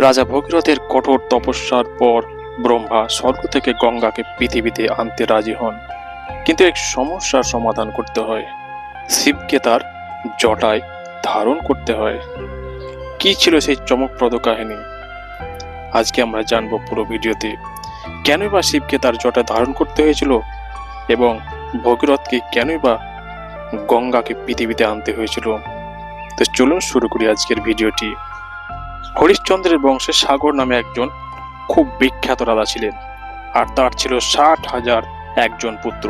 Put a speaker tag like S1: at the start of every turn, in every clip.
S1: রাজা ভগীরথের কঠোর তপস্যার পর ব্রহ্মা স্বর্গ থেকে গঙ্গাকে পৃথিবীতে আনতে রাজি হন। কিন্তু এক সমস্যার সমাধান করতে হয়। শিবকে তার জটায় ধারণ করতে হয়। কি ছিল সেই চমকপ্রদ কাহিনী? আজকে আমরা জানব পুরো ভিডিওতে। কেনই বা শিবকে তার জটায় ধারণ করতে হয়েছিল এবং ভগীরথকে কেনই বা গঙ্গাকে পৃথিবীতে আনতে হয়েছিল? তো চলুন শুরু করি আজকের ভিডিওটি। হরিশ্চন্দ্রের বংশে সাগর নামে একজন খুব বিখ্যাত রাজা ছিলেন, আর তার ছিল ষাট হাজার একজন পুত্র।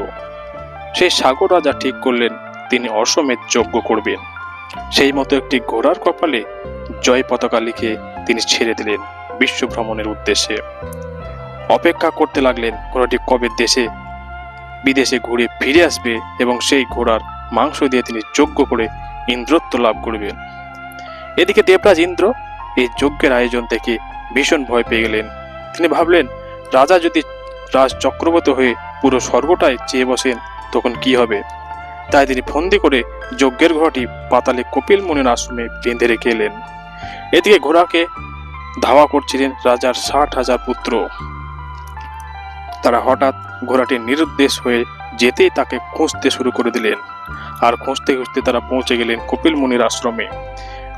S1: সেই সাগর রাজা ঠিক করলেন, তিনি অশ্বমেধ যজ্ঞ করবেন। সেই মতো একটি ঘোড়ার কপালে জয় পতাকা লিখে তিনি ছেড়ে দিলেন বিশ্ব ভ্রমণের উদ্দেশ্যে। অপেক্ষা করতে লাগলেন, ঘোড়াটি কবে দেশে, বিদেশে ঘুরে ফিরে আসবে এবং সেই ঘোড়ার মাংস দিয়ে তিনি যজ্ঞ করে ইন্দ্রত্ব লাভ করবেন। এদিকে দেবরাজ ইন্দ্র এই যজ্ঞের আয়োজন থেকে ভীষণ ভয় পেয়ে গেলেন। তিনি ভাবলেন, রাজা যদি রাজ চক্রবর্তী হয়ে পুরো স্বর্গটায় চেয়ে বসেন, তখন কি হবে? তাই তিনি ফন্দি করে যজ্ঞের ঘোড়াটি পাতালে কপিল মুনির আশ্রমে বেঁধে রেখে এলেন। এদিকে ঘোড়াকে ধাওয়া করছিলেন রাজার ষাট হাজার পুত্র। তারা হঠাৎ ঘোড়াটি নিরুদ্দেশ হয়ে যেতেই তাকে খুঁজতে শুরু করে দিলেন। আর খুঁজতে খুঁজতে তারা পৌঁছে গেলেন কপিল মুনির আশ্রমে।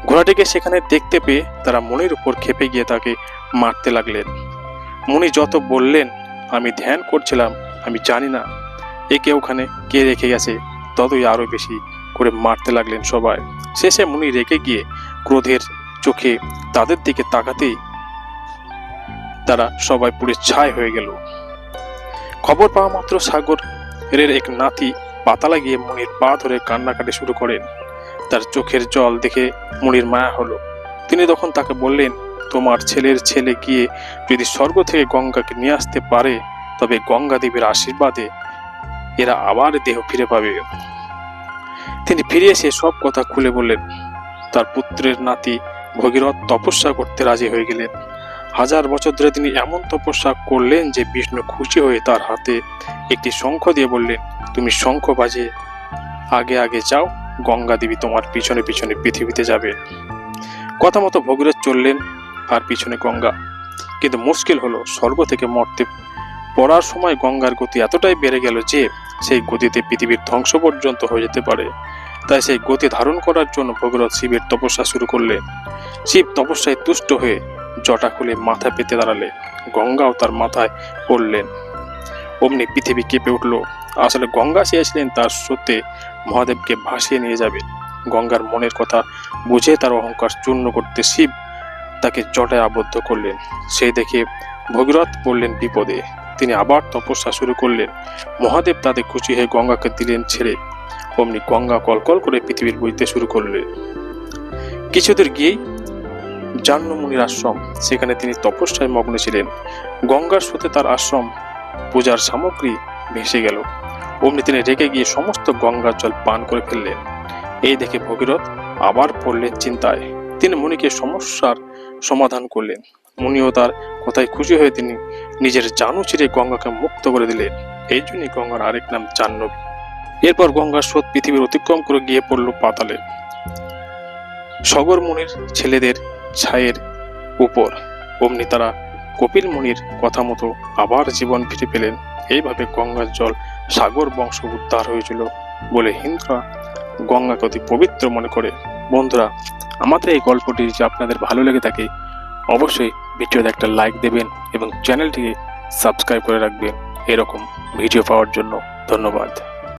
S1: ঘোড়াটিকে সেখানে দেখতে পেয়ে তারা মনির উপর খেপে গিয়ে তাকে মারতে লাগলেন। মুনি যত বললেন, আমি ধ্যান করছিলাম, আমি জানি না, একে ওখানে কে রেখে গেছে, ততই আরও বেশি করে মারতে লাগলেন সবাই। শেষে মুনি রেখে গিয়ে ক্রোধের চোখে তাদের দিকে তাকাতেই তারা সবাই পুড়ে ছাই হয়ে গেল। খবর পাওয়া মাত্র সাগর এর এক নাতি পাতা লাগিয়ে মুনির পা ধরে কান্নাকাটি শুরু করেন। তার চোখের জল দেখে মুনির মায়া হলো। তিনি তখন তাকে বললেন, তোমার ছেলের ছেলে গিয়ে যদি স্বর্গ থেকে গঙ্গাকে নিয়ে আসতে পারে, তবে গঙ্গা দেবীর আশীর্বাদে এরা আবার দেহ ফিরে পাবে। তিনি ফিরে এসে সব কথা খুলে বললেন। তার পুত্রের নাতি ভগীরথ তপস্যা করতে রাজি হয়ে গেলেন। হাজার বছর ধরে তিনি এমন তপস্যা করলেন যে বিষ্ণু খুশি হয়ে তার হাতে একটি শঙ্খ দিয়ে বললেন, তুমি শঙ্খ বাজে, আগে আগে যাও গঙ্গা দেবী তোমার পিছনে পিছনে পৃথিবীতে যাবে। কথা মতো ভগীরথ চললেন আর পিছনে গঙ্গা। কিন্তু মুশকিল হলো, স্বর্গ থেকে মর্তে পড়ার সময় গঙ্গার গতি এতটাই বেড়ে গেল যে সেই গতিতে পৃথিবীর ধ্বংস পর্যন্ত হয়ে যেতে পারে। তাই সেই গতি ধারণ করার জন্য ভগীরথ শিবের তপস্যা শুরু করলেন। শিব তপস্যায় তুষ্ট হয়ে জটা খুলে মাথা পেতে দাঁড়ালে গঙ্গাও তার মাথায় পড়লেন। অমনি পৃথিবী কেঁপে উঠল। আসলে গঙ্গা চেয়েছিলেন তার সত্যে মহাদেবকে ভাসিয়ে নিয়ে যাবে। গঙ্গার মনের কথা বুঝে তার অহংকার চূর্ণ করতে শিব তাকে জটায় আবদ্ধ করলেন। সেই দেখে ভগীরথ পড়লেন বিপদে। তিনি আবার তপস্যা শুরু করলেন। মহাদেব তাতে খুশি হয়ে গঙ্গাকে দিলেন ছেড়ে। অমনি গঙ্গা কলকল করে পৃথিবীর বইতে শুরু করলেন। কিছুদূর গিয়েই জাহ্নমুনির আশ্রম, সেখানে তিনি তপস্যায় মগ্ন ছিলেন। গঙ্গার স্রোতে তার আশ্রম পূজার সামগ্রী ভেসে গেল। অমনি তিনি রেগে গিয়ে সমস্ত গঙ্গার জল পান করে ফেললেন। এই দেখে ভগীরথ আবার পড়লেন চিন্তায়। তিনি মুনিকে সমস্যার সমাধান করলেন। মুনিও তার কথায় খুশি হয়ে তিনি নিজের জানু ছিঁড়ে গঙ্গাকে মুক্ত করে দিলেন। এই জন্যই গঙ্গার আরেক নাম জাহ্নবী। এরপর গঙ্গার স্রোত পৃথিবীর অতিক্রম করে গিয়ে পড়ল পাতালে। সগর মুনির ছেলেদের ছায়ের উপর। অমনি তারা কপিল মুনির কথা মতো আবার জীবন ফিরে পেলেন। এইভাবে গঙ্গার জল সাগর বংশ উদ্ধার হয়েছিল বলে হিন্দুরা গঙ্গাকে অতি পবিত্র মনে করে। বন্ধুরা, আমাদের এই গল্পটি যদি আপনাদের ভালো লেগে থাকে, অবশ্যই ভিডিওতে একটা লাইক দেবেন এবং চ্যানেলটিকে সাবস্ক্রাইব করে রাখবেন। এরকম ভিডিও পাওয়ার জন্য ধন্যবাদ।